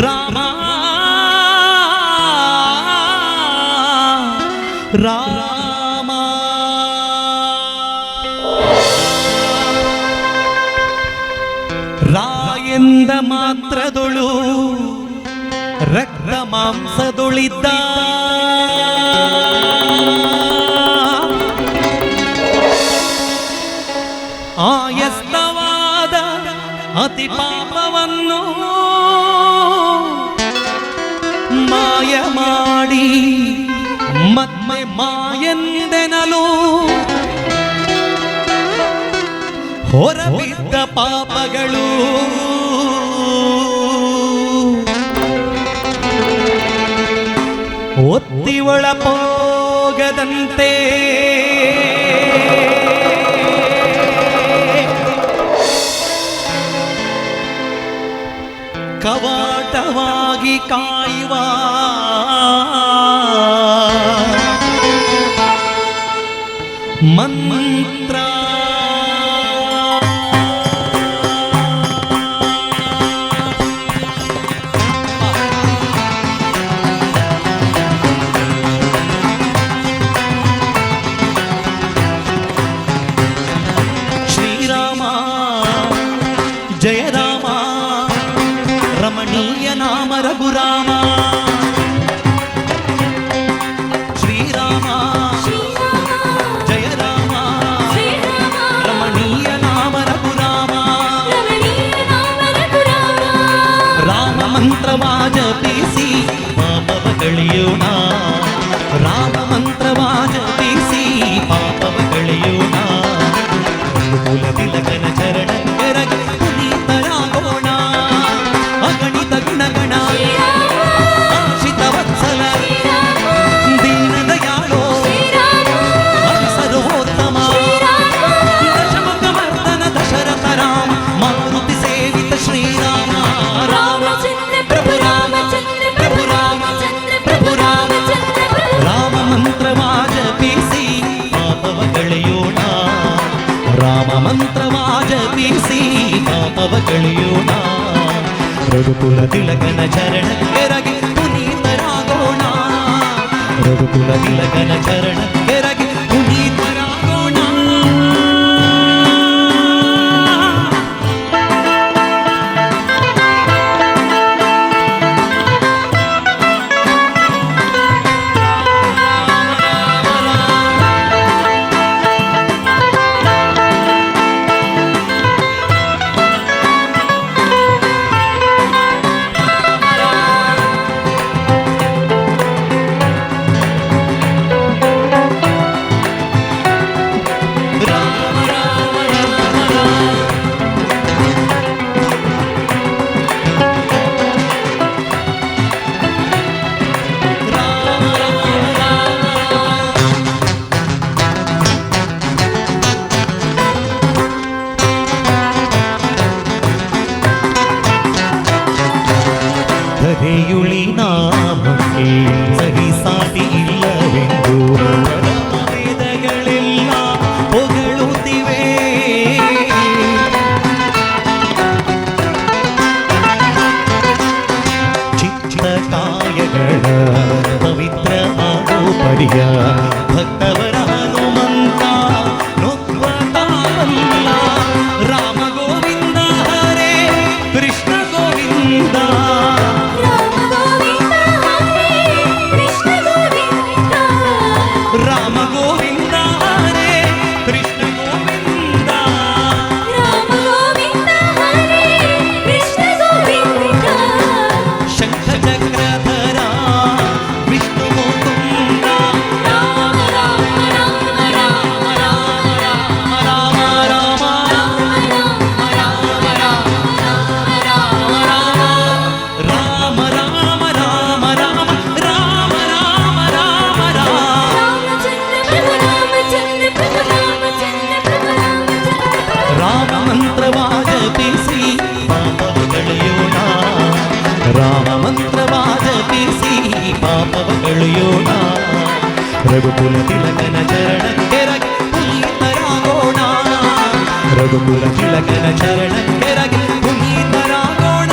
రామా రామా ರಾಯಂದ ಮಾತ್ರದೊಳು ರಕ್ತ ಮಾಂಸದೊಳಿದ್ದ ಆಯಸ್ತವಾದ ಅತಿ ಪಾಪವನ್ನು ಮಾಯ ಮಾಡಿ. ಮತ್ತೆ ಮಾಯಂದೆನಲು? ಹೊರಬಿದ್ದ ಪಾಪಗಳು. ಒತ್ತಿ ಒಳಪೋಗದಂತೆ કાયવા મન నామ రఘురామ. శ్రీరామ. జయ రామ రమణీయ నామ రఘురామ. రామ ಮಂತ್ರವಾ ಜಪಿಸಿ ಪಾಪವ ಕಳೆಯೋಣ ರಘುಕುಲ ತಿಲಕನ ಚರಣ ಕೆರಗಿ ಪುನೀತರಾಗೋಣ ರಘುಕುಲ ತಿಲಕನ ಚರಣ ಧರೆಯುಳಿ ನಾಮಕ್ಕೆ ಸರಿಸಾಟಿ ಇಲ್ಲವೆಂದು ವೇದಗಳೆಲ್ಲ ಹೊಗಳುತ್ತಿವೆ ಚಿತ್ತ ಕಾಯಗಳ ಪವಿತ್ರ ಆಗೋ ಮಂತ್ರವಾ ಜಪಿಸಿ ಪಾಪವ ಕಳೆಯೋಣ ರಘುಕುಲ ತಿಲಕನ ಚರಣ ಕೆರಗಿ ಪುನೀತರಾಗೋಣ ರಘುಕುಲ ತಿಲಕನ ಚರಣ ಕೆರಗಿ ಪುನೀತರಾಗೋಣ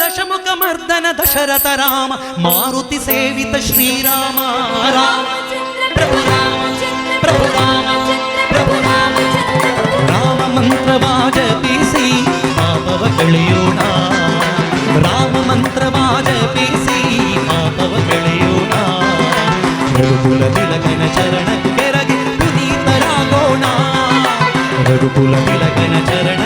ದಶಮುಖ ಮರ್ದನ ದಶರಥ ರಾಮ ಮಾರುತಿ ಸೇವಿತ ಶ್ರೀರಾಮ ರಾಮ ಪ್ರಭು ರಾಮ ಪ್ರಭು ರಾಮ ಪ್ರಭು ರಾಮ ರಾಮ ಕಳೆಯೋಣ ರಾಮ ಮಂತ್ರವಾ ಜಪಿಸಿ ಪಾಪವ ಕಳೆಯೋಣ ರಘುಕುಲ ತಿಲಕನ ಚರಣ ಕೆರಗಿ ಪುನೀತರಾಗೋಣ ರಘುಕುಲ ತಿಲಕನ ಚರಣ